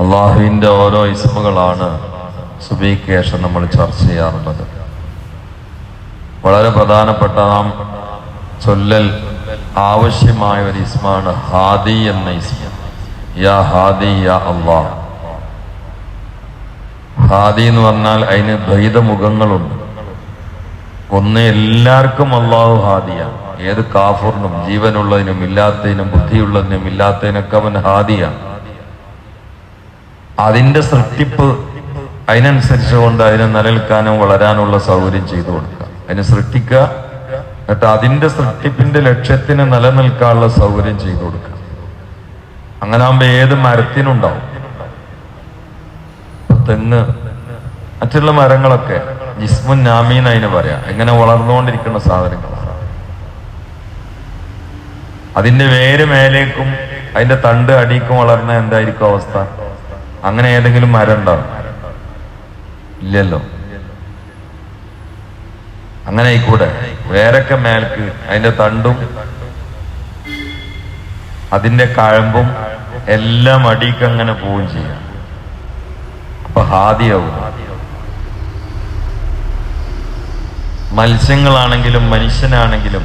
അള്ളാഹുവിന്റെ ഓരോ ഇസ്മുകളാണ് സുബീക്കേഷൻ നമ്മൾ ചർച്ച ചെയ്യാറുള്ളത്. വളരെ പ്രധാനപ്പെട്ട നാം ചൊല്ലൽ ആവശ്യമായ ഒരു ഇസ്മാണ് ഹാദി എന്ന ഇസ്മ. യാ ഹാദി യാ അള്ളാഹ്. ഹാദി എന്ന് പറഞ്ഞാൽ അതിന് ദ്വൈതമുഖങ്ങളുണ്ട്. ഒന്ന് എല്ലാവർക്കും അള്ളാഹു ഹാദിയാണ്. ഏത് കാഫറിനും ജീവനുള്ളതിനും ഇല്ലാത്തതിനും ബുദ്ധിയുള്ളതിനും ഇല്ലാത്തതിനൊക്കെ അവൻ ഹാദിയാണ്. അതിന്റെ സൃഷ്ടിപ്പ് അതിനനുസരിച്ച് കൊണ്ട് അതിനെ നിലനിൽക്കാനും വളരാനുള്ള സൗകര്യം ചെയ്തു കൊടുക്കുക. അതിനെ സൃഷ്ടിക്കുക എന്നിട്ട് അതിന്റെ സൃഷ്ടിപ്പിന്റെ ലക്ഷ്യത്തിന് നിലനിൽക്കാനുള്ള സൗകര്യം ചെയ്തു കൊടുക്കുക. അങ്ങനെ ആകുമ്പോ ഏത് മരത്തിനുണ്ടാവും? തെങ്ങ് മറ്റുള്ള മരങ്ങളൊക്കെ ജിസ്മുൻ നാമീൻ അതിന് പറയാം. എങ്ങനെ വളർന്നുകൊണ്ടിരിക്കുന്ന സാധനങ്ങളാണ്. അതിന്റെ വേര് മേലേക്കും അതിന്റെ തണ്ട് അടിക്കും വളർന്ന എന്തായിരിക്കും അവസ്ഥ? അങ്ങനെ ഏതെങ്കിലും മരം ഉണ്ടോ ഇല്ലല്ലോ. അങ്ങനെ ആയിക്കൂടെ? വേരൊക്കെ മേൽക്ക് അതിന്റെ തണ്ടും അതിന്റെ കഴമ്പും എല്ലാം അടിക്ക് അങ്ങനെ പോവുകയും ചെയ്യാം. അപ്പൊ ഹാദിയാവും. മത്സ്യങ്ങളാണെങ്കിലും മനുഷ്യനാണെങ്കിലും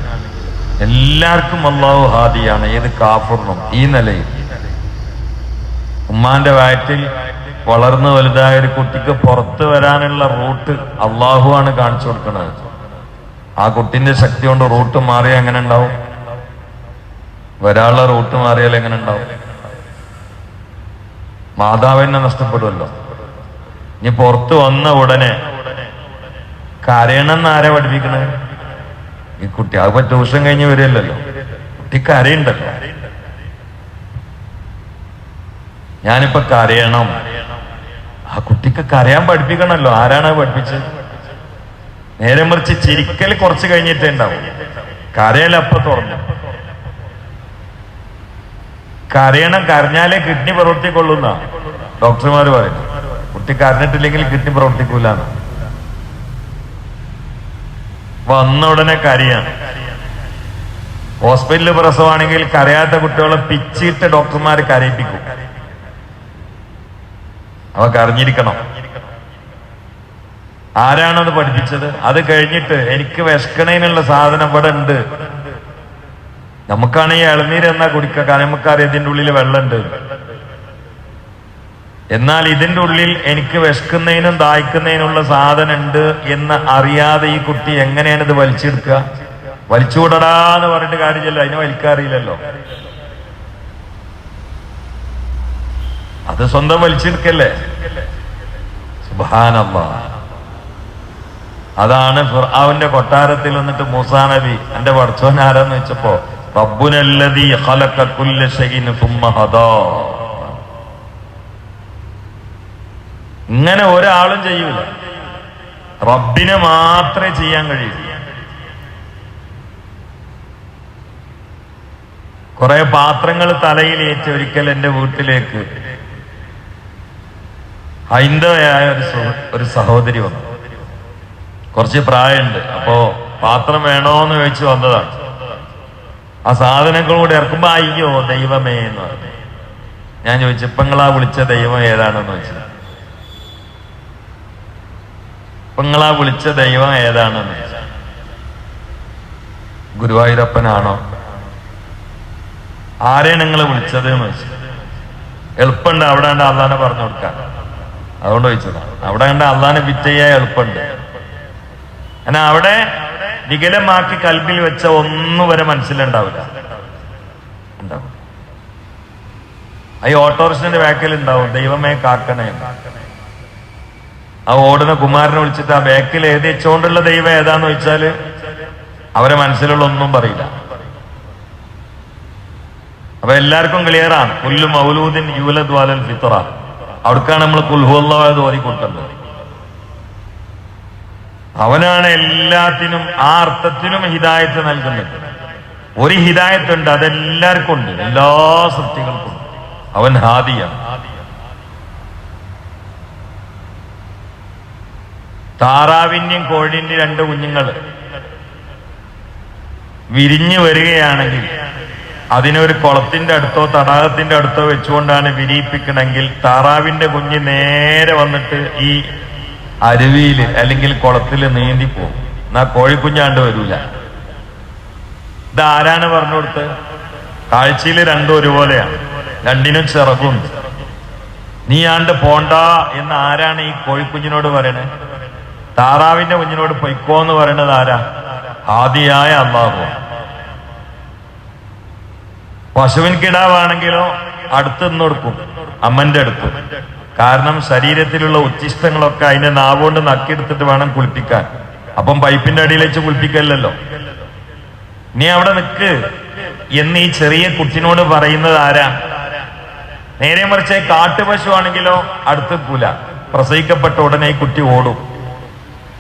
എല്ലാവർക്കും അള്ളാഹു ഹാദിയാണ്. ഏത് കാഫറിനും ഈ നിലയിൽ. ഉമ്മാന്റെ വയറ്റിൽ വളർന്നു വലുതായ ഒരു കുട്ടിക്ക് പുറത്തു വരാനുള്ള റൂട്ട് അള്ളാഹു ആണ് കാണിച്ചു കൊടുക്കുന്നത്. ആ കുട്ടിന്റെ ശക്തി കൊണ്ട് റൂട്ട് മാറിയാൽ എങ്ങനെ ഉണ്ടാവും? വരാനുള്ള റൂട്ട് മാറിയാൽ എങ്ങനെ ഉണ്ടാവും? മാതാവിനെ നഷ്ടപ്പെടുമല്ലോ. ഇനി പുറത്തു വന്ന ഉടനെ കരയണമെന്ന് ആരെ പഠിപ്പിക്കണേ? ഈ കുട്ടി അതിപ്പോ ട്യൂഷൻ കഴിഞ്ഞ് വരില്ലല്ലോ കുട്ടി കരയുണ്ടല്ലോ. ഞാനിപ്പോ കരയണം. ആ കുട്ടിക്ക് കരയാൻ പഠിപ്പിക്കണമല്ലോ ആരാണ് പഠിപ്പിച്ചത്? നേരെ മറിച്ച് ചിരിക്കൽ കുറച്ച് കഴിഞ്ഞിട്ടേ ഉണ്ടാവും. കരയലപ്പൊ തുറന്നു. കരയണം കരഞ്ഞാലേ കിഡ്നി പ്രവർത്തിക്കൊള്ളുന്ന. ഡോക്ടർമാർ പറയുന്നു. കുട്ടി കരഞ്ഞിട്ടില്ലെങ്കിൽ കിഡ്നി പ്രവർത്തിക്കൂലാണ് വന്ന ഉടനെ കരയാണ്. ഹോസ്പിറ്റലിൽ പ്രസവമാണെങ്കിൽ കരയാത്ത കുട്ടികളെ പിച്ചിട്ട് ഡോക്ടർമാർ കരയിപ്പിക്കും. അവ അറിഞ്ഞിരിക്കണം. ആരാണത് പഠിപ്പിച്ചത്? അത് കഴിഞ്ഞിട്ട് എനിക്ക് വിശക്കണേനുള്ള സാധനം ഇവിടെ ഉണ്ട്. നമുക്കാണ് ഈ ഇളനീര് എന്നാ കുടിക്കുക? കാരണം നമുക്കറിയാം ഇതിന്റെ ഉള്ളിൽ വെള്ളമുണ്ട്. എന്നാൽ ഇതിന്റെ ഉള്ളിൽ എനിക്ക് വിശക്കുന്നതിനും ദാഹിക്കുന്നതിനുള്ള സാധനം ഉണ്ട് എന്ന് അറിയാതെ ഈ കുട്ടി എങ്ങനെയാണ് ഇത് വലിച്ചെടുക്കുക? വലിച്ചുകൂടടാന്ന് പറഞ്ഞിട്ട് കാര്യമില്ലല്ലോ. അതിനെ വലിക്കാറിയില്ലല്ലോ അത് സ്വന്തം വലിച്ചെടുക്കല്ലേ? സുബാനമ്മ അതാണ് ഫിർആവിന്റെ കൊട്ടാരത്തിൽ വന്നിട്ട് മൂസാ നബി എന്റെ പഠിച്ചോൻ ആരാന്ന് വെച്ചപ്പോ ഇങ്ങനെ ഒരാളും ചെയ്യൂല. റബ്ബിനെ മാത്രമേ ചെയ്യാൻ കഴിയൂ. കുറെ പാത്രങ്ങൾ തലയിലേറ്റ് ഒരിക്കൽ എന്റെ വീട്ടിലേക്ക് ഹൈന്ദവയായ ഒരു ഒരു സഹോദരി വന്നു. കുറച്ച് പ്രായമുണ്ട്. അപ്പോ പാത്രം വേണോന്ന് ചോദിച്ചു വന്നതാണ്. ആ സാധനങ്ങൾ കൂടി ഇറക്കുമ്പോ അയ്യോ ദൈവമേ എന്ന് പറഞ്ഞു. ഞാൻ ചോദിച്ചു ഇപ്പൊ വിളിച്ച ദൈവം ഏതാണെന്ന് വെച്ചത് ഇപ്പൊ വിളിച്ച ദൈവം ഏതാണെന്ന് ഗുരുവായൂരപ്പനാണോ? ആരെയാണ് നിങ്ങൾ വിളിച്ചത് എന്ന് വെച്ചു എളുപ്പമുണ്ട് അവിടെ ഉണ്ട് അള്ളാനെ പറഞ്ഞു കൊടുക്കാൻ. അതുകൊണ്ട് ചോദിച്ചതാണ്. അവിടെ കണ്ട അള്ളാനെ വിറ്റ് ചെയ്യാൻ എളുപ്പമുണ്ട്. എന്നാ അവിടെ വികലമാക്കി കൽബിൽ വെച്ച ഒന്നും വരെ മനസ്സിലുണ്ടാവില്ല. ഉണ്ടാവും. ആ ഈ ഓട്ടോറിക്ഷന്റെ ബാക്കിൽ ഉണ്ടാവും ദൈവമേ കാക്കണേ ആ ഓടുന്ന കുമാരനെ വിളിച്ചിട്ട് ആ ബാക്കിൽ എഴുതി വെച്ചുകൊണ്ടുള്ള ദൈവം ഏതാന്ന് ചോദിച്ചാൽ അവരെ മനസ്സിലുള്ള ഒന്നും പറയില്ല. അപ്പൊ എല്ലാവർക്കും ക്ലിയർ ആണ്. പുല്ലും മൗലൂദിൻ യൂലദ് വാലൽ ഫിത്ര അവിടേക്കാണ് നമ്മൾ കുൽഹുല്ലാതെ കൊടുക്കേണ്ടത്. അവനാണ് എല്ലാത്തിനും ആ അർത്ഥത്തിനും ഹിതായത്ത് നൽകുന്നത്. ഒരു ഹിതായത്തുണ്ട് അതെല്ലാവർക്കും ഉണ്ട് എല്ലാ സൃഷ്ടികൾക്കും. അവൻ ഹാദിയാണ്. താറാവിന്റെയും കോഴിന്റെയും രണ്ട് കുഞ്ഞുങ്ങൾ വിരിഞ്ഞു വരികയാണെങ്കിൽ അതിനൊരു കുളത്തിന്റെ അടുത്തോ തടാകത്തിന്റെ അടുത്തോ വെച്ചുകൊണ്ടാണ് വിരിയിപ്പിക്കണമെങ്കിൽ താറാവിന്റെ കുഞ്ഞ് നേരെ വന്നിട്ട് ഈ അരുവിയിൽ അല്ലെങ്കിൽ കുളത്തിൽ നീന്തി പോകും. എന്നാ കോഴിക്കുഞ്ഞാണ്ട് വരൂല. ഇത് ആരാണ് പറഞ്ഞു കൊടുത്ത്? കാഴ്ചയിൽ രണ്ടും ഒരുപോലെയാണ് രണ്ടിനും ചിറകുണ്ട് നീ ആണ്ട് പോണ്ട എന്ന് ആരാണ് ഈ കോഴിക്കുഞ്ഞിനോട് പറയണേ? താറാവിന്റെ കുഞ്ഞിനോട് പൊയ്ക്കോ എന്ന് പറയണത് ആരാ? ആദിയായ അള്ളാഹു. പശുവിൻ കിടാവാണെങ്കിലോ അടുത്ത് നിന്ന് കൊടുക്കും അമ്മന്റെ അടുത്ത്. കാരണം ശരീരത്തിലുള്ള ഉച്ചിഷ്ടങ്ങളൊക്കെ അതിന്റെ നാവുകൊണ്ട് നക്കിയെടുത്തിട്ട് വേണം കുളിപ്പിക്കാൻ. അപ്പം പൈപ്പിന്റെ അടിയിൽ വെച്ച് കുളിപ്പിക്കല്ലോ നീ അവിടെ നിൽക്ക് എന്ന് ഈ ചെറിയ കുട്ടിനോട് പറയുന്നത് ആരാ? നേരെ മറിച്ച് കാട്ടുപശു ആണെങ്കിലോ അടുത്ത് പൂല പ്രസവിക്കപ്പെട്ട ഉടനെ ഈ കുട്ടി ഓടും.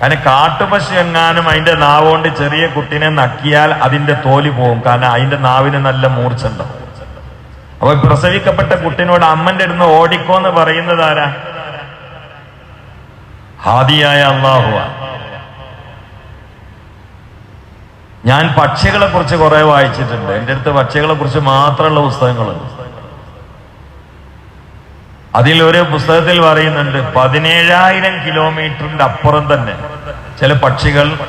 കാരണം കാട്ടുപശു എങ്ങാനും അതിന്റെ നാവുകൊണ്ട് ചെറിയ കുട്ടിനെ നക്കിയാൽ അതിന്റെ തോൽ പോകും കാരണം അതിന്റെ നാവിന് നല്ല മൂർച്ചുണ്ടാവും അപ്പൊ പ്രസവിക്കപ്പെട്ട കുട്ടിനോട് അമ്മന്റെ അടുന്ന് ഓടിക്കോ എന്ന് പറയുന്നത് ആരാ? ഹാദിയായ അള്ളാഹുവ. ഞാൻ പക്ഷികളെ കുറിച്ച് കുറെ വായിച്ചിട്ടുണ്ട്. എന്റെ അടുത്ത് പക്ഷികളെ കുറിച്ച് മാത്രമുള്ള പുസ്തകങ്ങളുണ്ട്. അതിൽ ഒരു പുസ്തകത്തിൽ പറയുന്നുണ്ട് പതിനേഴായിരം കിലോമീറ്ററിന്റെ അപ്പുറം തന്നെ ചില പക്ഷികൾ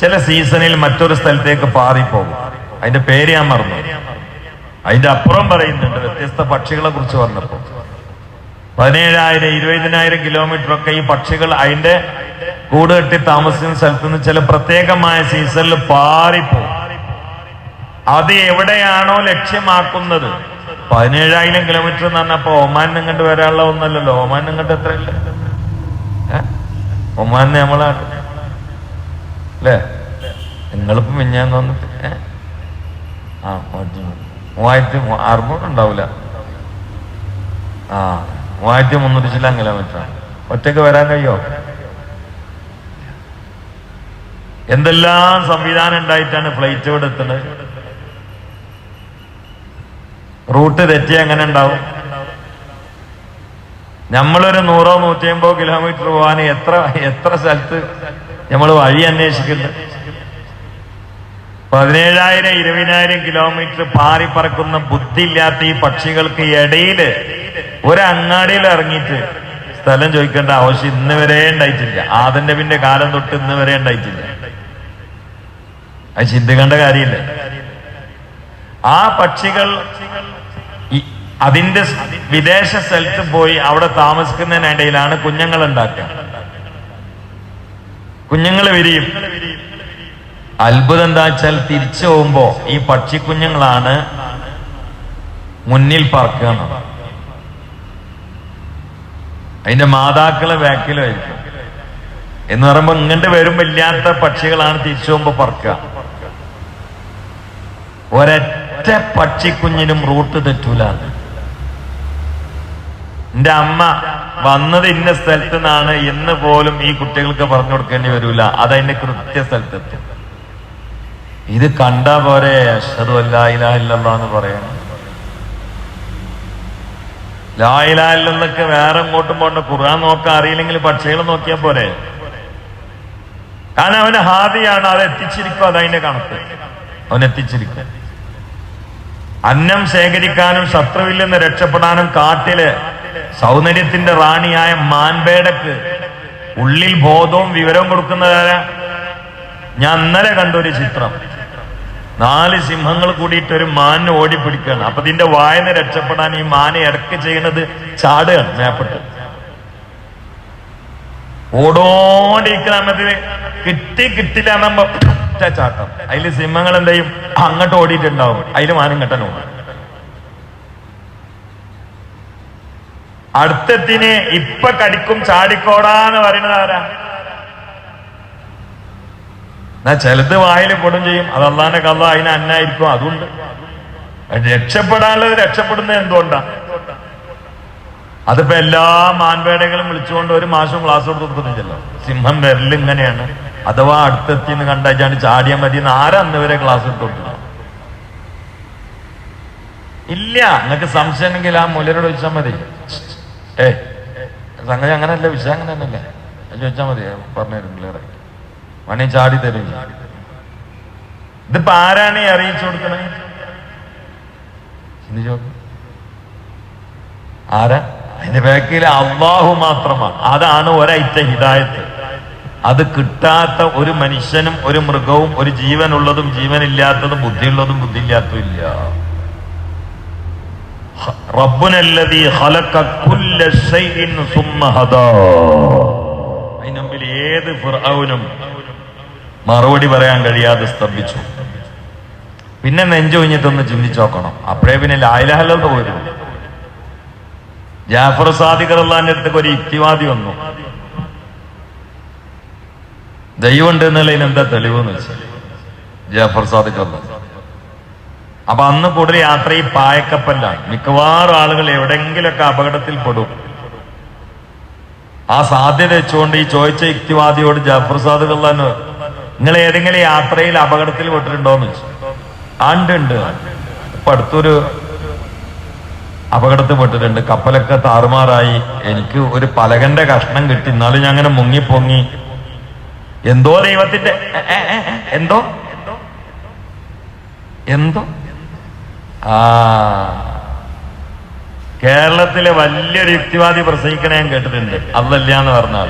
ചില സീസണിൽ മറ്റൊരു സ്ഥലത്തേക്ക് പാറിപ്പോകും. അതിന്റെ പേര് ഞാൻ മറന്നു. അതിന്റെ അപ്പുറം പറയുന്നുണ്ട് വ്യത്യസ്ത പക്ഷികളെ കുറിച്ച് പറഞ്ഞപ്പോ പതിനേഴായിരം ഇരുപതിനായിരം കിലോമീറ്റർ ഒക്കെ ഈ പക്ഷികൾ അതിന്റെ കൂട് കെട്ടി താമസിക്കുന്ന സ്ഥലത്ത് നിന്ന് ചില പ്രത്യേകമായ സീസണിൽ പാറിപ്പോകും. അത് എവിടെയാണോ ലക്ഷ്യമാക്കുന്നത്. പതിനേഴായിരം കിലോമീറ്റർ എന്ന് പറഞ്ഞപ്പോ ഒമാൻ ഇങ്ങോട്ട് വരാനുള്ള ഒന്നല്ലല്ലോ. ഒമാൻ ഇങ്ങോട്ട് ഇല്ല ഒമാൻ നമ്മളാണ് അല്ലേ? നിങ്ങളിപ്പോ മിഞ്ഞാന്ന് വന്നിട്ട് ഏ? ആ മൂവായിരത്തി അറുന്നൂറ് ഉണ്ടാവില്ല ആ മൂവായിരത്തി മുന്നൂറ്റി ചില കിലോമീറ്റർ ഒറ്റയ്ക്ക് വരാൻ കഴിയോ? എന്തെല്ലാം സംവിധാനം ഉണ്ടായിട്ടാണ് ഫ്ലൈറ്റ് എത്തുന്നത്? റൂട്ട് തെറ്റി എങ്ങനെ ഉണ്ടാവും? നമ്മളൊരു നൂറോ നൂറ്റി അമ്പതോ കിലോമീറ്റർ പോകാൻ എത്ര എത്ര സ്ഥലത്ത് നമ്മൾ വഴി അന്വേഷിക്കുന്നു? പതിനേഴായിരം ഇരുപതിനായിരം കിലോമീറ്റർ പാറി പറക്കുന്ന ബുദ്ധിയില്ലാത്ത ഈ പക്ഷികൾക്ക് ഇടയിൽ ഒരു അങ്ങാടിയിൽ ഇറങ്ങിയിട്ട് സ്ഥലം ചോദിക്കേണ്ട ആവശ്യം ഇന്ന് വരെ ഉണ്ടായിട്ടില്ല. ആദന്റെ പിന്നെ കാലം തൊട്ട് ഇന്ന് വരെ ഉണ്ടായിട്ടില്ല. അത് ചിന്തിക്കേണ്ട കാര്യമില്ല. ആ പക്ഷികൾ അതിന്റെ വിദേശ സ്ഥലത്ത് പോയി അവിടെ താമസിക്കുന്നതിനിടയിലാണ് കുഞ്ഞുങ്ങൾ ഉണ്ടാക്കുക. കുഞ്ഞുങ്ങൾ വിരിയും. അത്ഭുതം എന്താ വെച്ചാൽ തിരിച്ചു പോകുമ്പോ ഈ പക്ഷിക്കുഞ്ഞുങ്ങളാണ് മുന്നിൽ പറക്കുക. അതിന്റെ മാതാക്കളെ ബാക്കിലായിരിക്കും എന്ന് പറയുമ്പോ ഇങ്ങോട്ട് വരുമ്പോ ഇല്ലാത്ത പക്ഷികളാണ് തിരിച്ചു പോകുമ്പോ പറക്കുക. ഒരൊറ്റ പക്ഷിക്കുഞ്ഞിനും റൂട്ട് തെറ്റൂല എന്റെ അമ്മ വന്നത് ഇന്ന സ്ഥലത്ത് നിന്നാണ് എന്ന് പോലും ഈ കുട്ടികൾക്ക് പറഞ്ഞു കൊടുക്കേണ്ടി വരൂല. അതതിന്റെ കൃത്യ സ്ഥലത്തെത്തും. ഇത് കണ്ട പോരെ? അഷദു പറയണം. ലായിലായില്ലെന്നൊക്കെ വേറെ ഇങ്ങോട്ടും പോകണ്ട ഖുർആൻ നോക്കാൻ അറിയില്ലെങ്കിൽ പക്ഷികൾ നോക്കിയാൽ പോരെ? കാരണം അവന് ഹാദിയാണ്. അത് എത്തിച്ചിരിക്കും. അതതിന്റെ കണക്ക്. അവൻ എത്തിച്ചിരിക്കും. അന്നം ശേഖരിക്കാനും ശത്രുവിൽ നിന്ന് രക്ഷപ്പെടാനും കാട്ടിൽ സൗന്ദര്യത്തിന്റെ റാണിയായ മാൻപേടക്ക് ഉള്ളിൽ ബോധവും വിവരവും കൊടുക്കുന്നതാരാ ഞാൻ അന്നലെ കണ്ടൊരു ചിത്രം. നാല് സിംഹങ്ങൾ കൂടിയിട്ട് ഒരു മാനിനെ ഓടിപ്പിടിക്കുകയാണ്. അപ്പൊ ഇതിന്റെ വായന രക്ഷപ്പെടാൻ ഈ മാന ഇടയ്ക്ക് ചെയ്യുന്നത് ചാടുകയാണ്. മേപ്പെട്ട് ഓടോണ്ടിരിക്കുന്ന സമയത്ത് കിട്ടി കിട്ടില്ല എന്നുമ്പോ ചാട്ടം. അതിൽ സിംഹങ്ങൾ എന്ത് ചെയ്യും? അങ്ങോട്ട് ഓടിയിട്ടുണ്ടാവും. അതിൽ മാനം കെട്ടനോ അടുത്തെത്തിന് ഇപ്പൊ കടിക്കും ചാടിക്കോടാന്ന് പറയുന്നത് ആരാ? എന്നാ ചിലത് വായിൽ പൊടും ചെയ്യും. അത് അള്ളാന്റെ കള്ള അതിന് അന്നായിരിക്കും. അതുണ്ട്. രക്ഷപ്പെടാനുള്ളത് രക്ഷപ്പെടുന്നത് എന്തുകൊണ്ടാ? അതിപ്പോ എല്ലാ മാൻപേടകളും വിളിച്ചുകൊണ്ട് ഒരു മാസം ക്ലാസ് കൊടുത്തിട്ടില്ലല്ലോ സിംഹം വിരലിങ്ങനെയാണ് അഥവാ അടുത്തെത്തിന്ന് കണ്ടാച്ചാണ് ചാടിയാൽ മതി എന്ന് ആരന്ന് വരെ ക്ലാസ് എടുത്തോട്ടില്ല ഇല്ല. നിങ്ങൾക്ക് സംശയമെങ്കിൽ ആ മുലരോട് ചോദിച്ചാൽ മതി. ഏ സംഗതി അങ്ങനല്ല വിഷയം അങ്ങനെ തന്നെയല്ലേ അത് ചോദിച്ചാൽ മതി പറഞ്ഞുതരും ക്ലിയർ മണി ചാടി തരും. ഇതിപ്പോ ആരാണ് ഈ അറിയിച്ചു കൊടുക്കണേ? എന്ത് ചോദ്യം ആരാ? അതിന്റെ ബാക്കിൽ അള്ളാഹു മാത്രമാണ്. അതാണ് ഒരൈറ്റ ഹിദായത്ത്. അത് കിട്ടാത്ത ഒരു മനുഷ്യനും ഒരു മൃഗവും ഒരു ജീവനുള്ളതും ജീവനില്ലാത്തതും ബുദ്ധിയുള്ളതും ബുദ്ധിയില്ലാത്തതും ഇല്ല. ഹദാ. ഏത് മറുപടി പറയാൻ കഴിയാതെ സ്തംഭിച്ചു. പിന്നെ നെഞ്ചു കഴിഞ്ഞിട്ടൊന്ന് ചിന്തിച്ചു നോക്കണം. അപ്പോഴേ പിന്നെ ലായിലഹല്ലെന്ന് പോയിരുന്നു ജാഫർ സാദിഖർ അള്ളാന്റെ ഒരു യുക്തിവാദി വന്നു. ദൈവമുണ്ട് എന്നുള്ളതിന് എന്താ തെളിവെന്ന് വെച്ചാൽ ജാഫർ സാദിഖർ അപ്പൊ അന്ന് കൂടുതൽ യാത്ര ഈ പായക്കപ്പലാണ് മിക്കവാറും ആളുകൾ എവിടെങ്കിലൊക്കെ അപകടത്തിൽ പെടും. ആ സാധ്യത വെച്ചുകൊണ്ട് ഈ ചോദിച്ച യുക്തിവാദിയോട് ജാഫർ സാദ് അള്ളഹാന് നിങ്ങൾ ഏതെങ്കിലും യാത്രയിൽ അപകടത്തിൽ പെട്ടിട്ടുണ്ടോന്ന് വെച്ചു ആണ്ടുണ്ട് ഇപ്പൊ അടുത്തൊരു അപകടത്തിൽ പെട്ടിട്ടുണ്ട്. കപ്പലൊക്കെ താറുമാറായി. എനിക്ക് ഒരു പലകന്റെ കഷ്ണം കിട്ടി. എന്നാലും ഞാൻ അങ്ങനെ മുങ്ങിപ്പൊങ്ങി എന്തോ ദൈവത്തിന്റെ എന്തോ? എന്തോ? ആ. കേരളത്തിലെ വലിയൊരു യുക്തിവാദി പ്രസംഗിക്കണേ ഞാൻ കേട്ടിട്ടുണ്ട്. അതല്ല എന്ന് പറഞ്ഞാൽ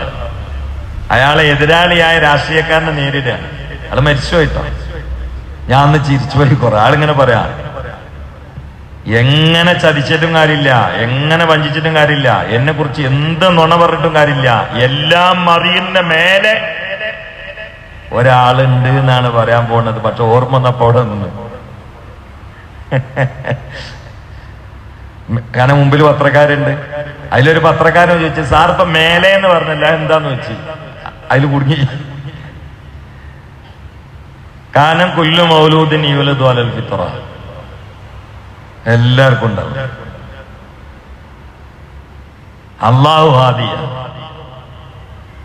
അയാളെ എതിരാളിയായ രാഷ്ട്രീയക്കാരനെ നേരിടുകയാണ് അയാൾ മരിച്ചുപോയിട്ടോ ഞാൻ അന്ന് ചിരിച്ചു പോയി കുറെ. ആളിങ്ങനെ പറയാ എങ്ങനെ ചതിച്ചിട്ടും കാര്യമില്ല. എങ്ങനെ വഞ്ചിച്ചിട്ടും കാര്യമില്ല. എന്നെ കുറിച്ച് എന്ത് നുണ പറഞ്ഞിട്ടും കാര്യമില്ല. എല്ലാം മറിയുന്ന മേലെ ഒരാളുണ്ട് എന്നാണ് പറയാൻ പോകുന്നത്. പക്ഷെ ഓർമ്മ വന്നപ്പോൾ നിന്ന്. കാരണം മുമ്പിൽ പത്രക്കാരുണ്ട്. അതിലൊരു പത്രക്കാരൻ ചോദിച്ചു സാർ ഇപ്പൊ മേലെ എന്ന് പറഞ്ഞല്ല എന്താന്ന് വെച്ച്? അതിൽ കുടുങ്ങി. കാരണം കൊല്ലു മൗലൂദിൻ ഫിത്ര എല്ലാവർക്കും ഉണ്ടാവും. അള്ളാഹു ഹാദിയ.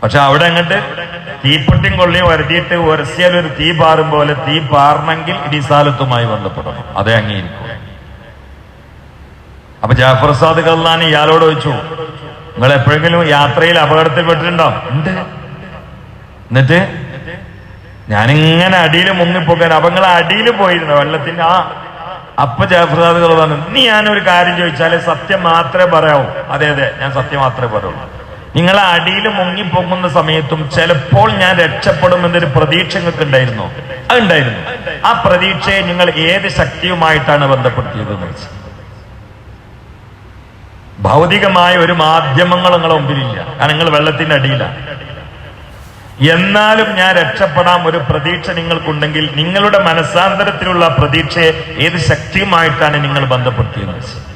പക്ഷെ അവിടെ അങ്ങോട്ട് തീപ്പൊട്ടിയും കൊള്ളിയും വരുത്തിയിട്ട് ഉരസിയാൽ ഒരു തീ പാറും പോലെ തീ പാറണമെങ്കിൽ ഇടിസാലത്തുമായി ബന്ധപ്പെടണം. അതേ അംഗീകരിക്കും അപ്പൊ ജാഫർ സാദ് അള്ളഹാൻ ഇയാളോട് ചോദിച്ചു നിങ്ങൾ എപ്പോഴെങ്കിലും യാത്രയിൽ അപകടത്തിൽപ്പെട്ടിട്ടുണ്ടോ ഉണ്ട്. എന്നിട്ട്? ഞാനിങ്ങനെ അടിയിൽ മുങ്ങിപ്പോക്കാൻ അപ്പൊ നിങ്ങൾ അടിയിൽ പോയിരുന്നു വെള്ളത്തിന്റെ ആ. അപ്പൊ ജാഫർ സാദ് പറഞ്ഞു നീ ഞാനൊരു കാര്യം ചോദിച്ചാലേ സത്യം മാത്രമേ പറയാവൂ. അതെ അതെ ഞാൻ സത്യം മാത്രമേ പറയുള്ളൂ. നിങ്ങൾ അടിയിൽ മുങ്ങിപ്പോകുന്ന സമയത്തും ചിലപ്പോൾ ഞാൻ രക്ഷപ്പെടും എന്നൊരു പ്രതീക്ഷ നിങ്ങൾക്ക് ഉണ്ടായിരുന്നു അതുണ്ടായിരുന്നു. ആ പ്രതീക്ഷയെ നിങ്ങൾ ഏത് ശക്തിയുമായിട്ടാണ് ബന്ധപ്പെടുത്തിയത് ഭൗതികമായ ഒരു മാധ്യമങ്ങൾ നിങ്ങളെ മുമ്പിലില്ല. കാരണം നിങ്ങൾ വെള്ളത്തിന്റെ അടിയിലാണ്. എന്നാലും ഞാൻ രക്ഷപ്പെടാം ഒരു പ്രതീക്ഷ നിങ്ങൾക്കുണ്ടെങ്കിൽ നിങ്ങളുടെ മനസ്സാന്തരത്തിലുള്ള പ്രതീക്ഷയെ ഏത് ശക്തിയുമായിട്ടാണ് നിങ്ങൾ ബന്ധപ്പെടുത്തിയെന്ന്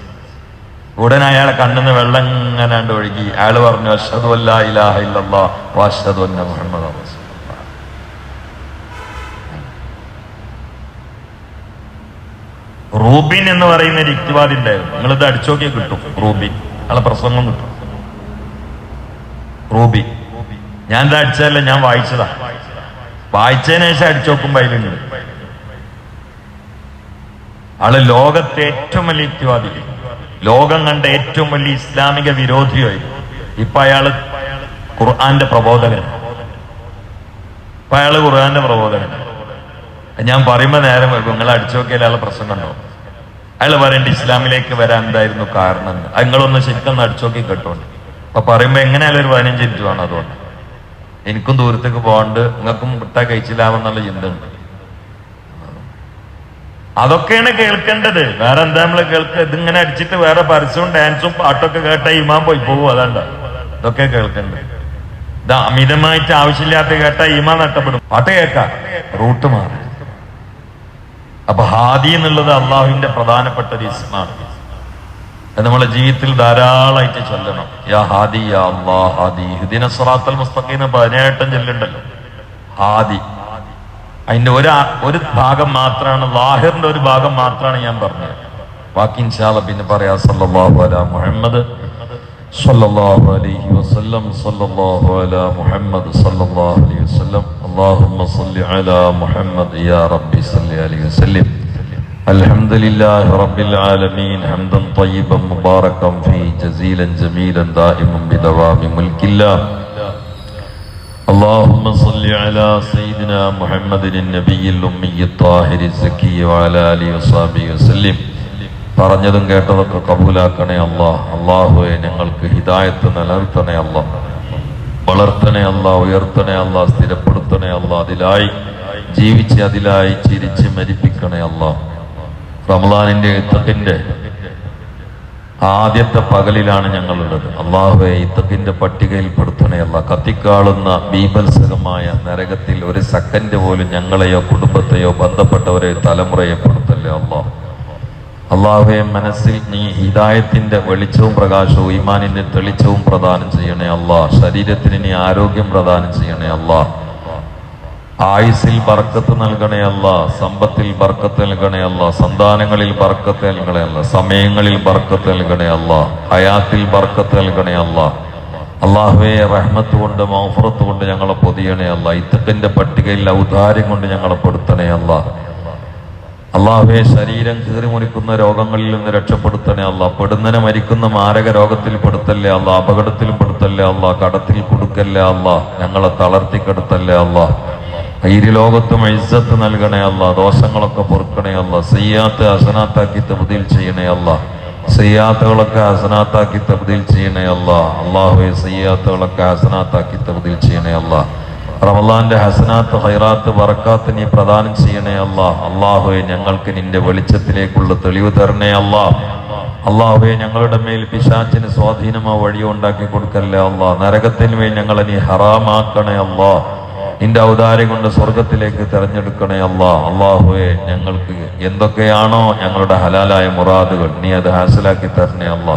ഉടനെ അയാളെ കണ്ണിന്ന് വെള്ളം ഇങ്ങനെ ഒഴുകി. അയാൾ പറഞ്ഞു അല്ലാ ഇലാഹ ഇല്ലല്ലാ മുഹമ്മദ് റൂബിൻ എന്ന് പറയുന്ന ഒരു യുക്തിവാദി ഉണ്ടായിരുന്നു. നിങ്ങളിത് അടിച്ചോക്കി കിട്ടും. റൂബിൻ. അയാളെ പ്രസംഗം കിട്ടും. റൂബി ഞാൻ ഇത് അടിച്ചതല്ല ഞാൻ വായിച്ചതാ. വായിച്ചതിന് ശേഷം അടിച്ചു നോക്കുമ്പോ അതിലുണ്ട്. ആൾ ലോകത്തെ ഏറ്റവും വലിയ യുക്തിവാദി ലോകം കണ്ട ഏറ്റവും വലിയ ഇസ്ലാമിക വിരോധിയായിരുന്നു ഇപ്പൊ അയാൾ ഖുർആന്റെ പ്രബോധകൻ ഇപ്പൊ അയാൾ ഖുർആന്റെ പ്രബോധകൻ ഞാൻ പറയുമ്പോ നേരം നിങ്ങൾ അടിച്ചു നോക്കിയാൽ അയാളെ ഉണ്ടോ അയാൾ പറയണ്ട ഇസ്ലാമിലേക്ക് വരാൻ എന്തായിരുന്നു കാരണം. അത് നിങ്ങളൊന്ന് ശരിക്കും ഒന്ന് അടിച്ചു നോക്കി കേട്ടോണ്ട് അപ്പൊ പറയുമ്പോ എങ്ങനെയാലും ഒരു പതിനഞ്ച് മിനിറ്റ് വേണം അതുകൊണ്ട്. എനിക്കും ദൂരത്തേക്ക് പോകാണ്ട് നിങ്ങൾക്കും വിട്ടാ കഴിച്ചില്ലാവെന്നുള്ള ചിന്ത ഉണ്ട് അതൊക്കെയാണ് കേൾക്കേണ്ടത്. വേറെ എന്താ നമ്മൾ കേൾക്ക ഇതിങ്ങനെ അടിച്ചിട്ട് വേറെ പരസ്യവും ഡാൻസും പാട്ടൊക്കെ കേട്ട ഇമാൻ പോയി പോകും അതാണ്ട. ഇതൊക്കെ കേൾക്കേണ്ടത്. ഇത് അമിതമായിട്ട് ആവശ്യമില്ലാത്ത കേട്ട ഇമാൻ നഷ്ടപ്പെടും. പാട്ട് കേൾക്കാം. റൂട്ട് മാറി. അപ്പൊ ഹാദി എന്നുള്ളത് അള്ളാഹുവിന്റെ പ്രധാനപ്പെട്ട ഒരു ഇസ്മാണ്. നമ്മളെ ജീവിതത്തിൽ ധാരാളമായിട്ട് ചൊല്ലണം. യാ ഹാദി യാ അള്ളാ ഹാദി. ഹിദിന സറാത്തൽ മുസ്തഖീന്ന് പതിനേട്ടം ചൊല്ലുണ്ടല്ലോ. ഹാദി. അതിന്റെ ഒരു ഒരു ഭാഗം മാത്രമാണ് ലാഹിറിന്റെ ഒരു ഭാഗം മാത്രമാണ് ഞാൻ പറഞ്ഞത് ബാക്കി ഇൻഷാല്ല പിന്നെ പറയാ സല്ലല്ലാഹു അലാ മുഹമ്മദ് സല്ലല്ലാഹു അലൈഹി വസല്ലം സല്ലല്ലാഹു അലാ മുഹമ്മദ് സല്ലല്ലാഹു അലൈഹി വസല്ലം അല്ലാഹുമ്മ സല്ലി അലാ മുഹമ്മദ് യാ റബ്ബി സല്ലി അലൈഹി വസല്ലം الحمد لله رب العالمين حمدا طيبا مباركا فيه جزيلا جميلا دائما بدوام ملك الله اللهم صل على سيدنا محمد النبي الأمي الطاهر الزكي وعلى آله وصحبه وسلم പറഞ്ഞതും കേട്ടതൊക്കെ കബൂലാക്കണേ അല്ല അള്ളാഹുവെ ഞങ്ങൾക്ക് ഹിദായത്ത് നിലനിർത്തണേ അല്ല വളർത്തണേ അല്ല ഉയർത്തണേ അല്ല സ്ഥിരപ്പെടുത്തണേ അല്ല അതിലായി ജീവിച്ച് അതിലായി ചിരിച്ച് മരിപ്പിക്കണേ അല്ല റമദാനിന്റെ ഇത്തത്തിന്റെ ആദ്യത്തെ പകലിലാണ് ഞങ്ങളുള്ളത്. അള്ളാഹുവെ ഇത്തക്കിന്റെ പട്ടികയിൽ പെടുത്തണയല്ല കത്തിക്കാളുന്ന ബീഭത്സകമായ നരകത്തിൽ ഒരു സെക്കൻഡ് പോലും ഞങ്ങളെയോ കുടുംബത്തെയോ ബന്ധപ്പെട്ടവരെയോ തലമുറയെ പെടുത്തല്ലേ അള്ളാഹ് അള്ളാഹുവെ മനസ്സിൽ നീ ഹിദായത്തിന്റെ വെളിച്ചവും പ്രകാശവും ഈമാനിന്റെ തെളിച്ചവും പ്രദാനം ചെയ്യണേ അള്ളാഹ് ശരീരത്തിന് നീ ആരോഗ്യം പ്രദാനം ചെയ്യണേ അല്ലാ. ആയുസിൽ ബർക്കത്ത് നൽകണേ സമ്പത്തിൽ ബർക്കത്ത് നൽകണേ സന്താനങ്ങളിൽ ബർക്കത്ത് നൽകണേ സമയങ്ങളിൽ ബർക്കത്ത് നൽകണേ ഹയാത്തിൽ ബർക്കത്ത് നൽകണേ അല്ല. അള്ളാഹുവെ റഹ്മത്ത് കൊണ്ട് മൗഫറത്ത് കൊണ്ട് ഞങ്ങളെ പൊതിയണേ അല്ല. പട്ടികയിൽ ഔദാര്യം കൊണ്ട് ഞങ്ങളെ പെടുത്തണേ അല്ല. അള്ളാഹുവെ ശരീരം കീറി മുറിക്കുന്ന രോഗങ്ങളിൽ നിന്ന് രക്ഷപ്പെടുത്തണേ അല്ല. പെടുന്നനെ മരിക്കുന്ന മാരക രോഗത്തിൽ പെടുത്തല്ലേ അല്ല. അപകടത്തിലും പെടുത്തല്ലേ അല്ല. കടത്തിൽ കൊടുക്കല്ലേ അല്ല. ഞങ്ങളെ തളർത്തിക്കെടുത്തല്ലേ അല്ല. ലോകത്തും ഇജ്ജത്ത് നൽകണേ അല്ല ദോഷങ്ങളൊക്കെ പൊറുക്കണേ അല്ല സയ്യാത്ത് അസനാത്താക്കി തബ്ദീൽ ചെയ്യണേ അല്ല സയ്യാത്തുകളൊക്കെ അസനാത്താക്കി തബ്ദീൽ ചെയ്യണേ അല്ല അള്ളാഹുവെ സയ്യാത്തുകളൊക്കെ അസനാത്താക്കി തബ്ദീൽ ചെയ്യണേ അല്ല. റമലാന്റെ ഹസനാത്ത് ഹൈറാത്ത് വറക്കാത്ത് നീ പ്രദാനം ചെയ്യണേ അല്ല അള്ളാഹുവെ ഞങ്ങൾക്ക് നിന്റെ വെളിച്ചത്തിലേക്കുള്ള തെളിവ് തരണേ അല്ല. അള്ളാഹുവെ ഞങ്ങളുടെ മേൽ പിശാച്ചിന് സ്വാധീനമോ വഴിയോ ഉണ്ടാക്കി കൊടുക്കല്ലേ അല്ല. നരകത്തിന് മേൽ ഞങ്ങളെ നീ ഹറാമാക്കണേ അല്ലാ. നിന്റെ ഔദാരം കൊണ്ട് സ്വർഗത്തിലേക്ക് തെരഞ്ഞെടുക്കണേ അള്ളാ. അള്ളാഹുവെ ഞങ്ങൾക്ക് എന്തൊക്കെയാണോ ഞങ്ങളുടെ ഹലാലായ മുറാദുകൾ നീ അത് ഹാസിലാക്കി തരണേ അള്ളാ.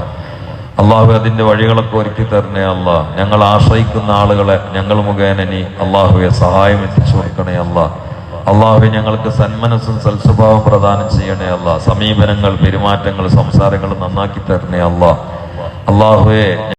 അള്ളാഹു അതിന്റെ വഴികളൊക്കെ ഒരുക്കി തരണേ അല്ല ഞങ്ങൾ ആശ്രയിക്കുന്ന ആളുകളെ ഞങ്ങൾ മുഖേന നീ അള്ളാഹുവെ സഹായം എത്തിച്ചു കൊടുക്കണേ അല്ല അള്ളാഹുവെ ഞങ്ങൾക്ക് സന്മനസ്സും സൽസ്വഭാവം പ്രദാനം ചെയ്യണേ അല്ല സമീപനങ്ങൾ പെരുമാറ്റങ്ങൾ സംസാരങ്ങൾ നന്നാക്കി തരണേ അല്ല അള്ളാഹുവെ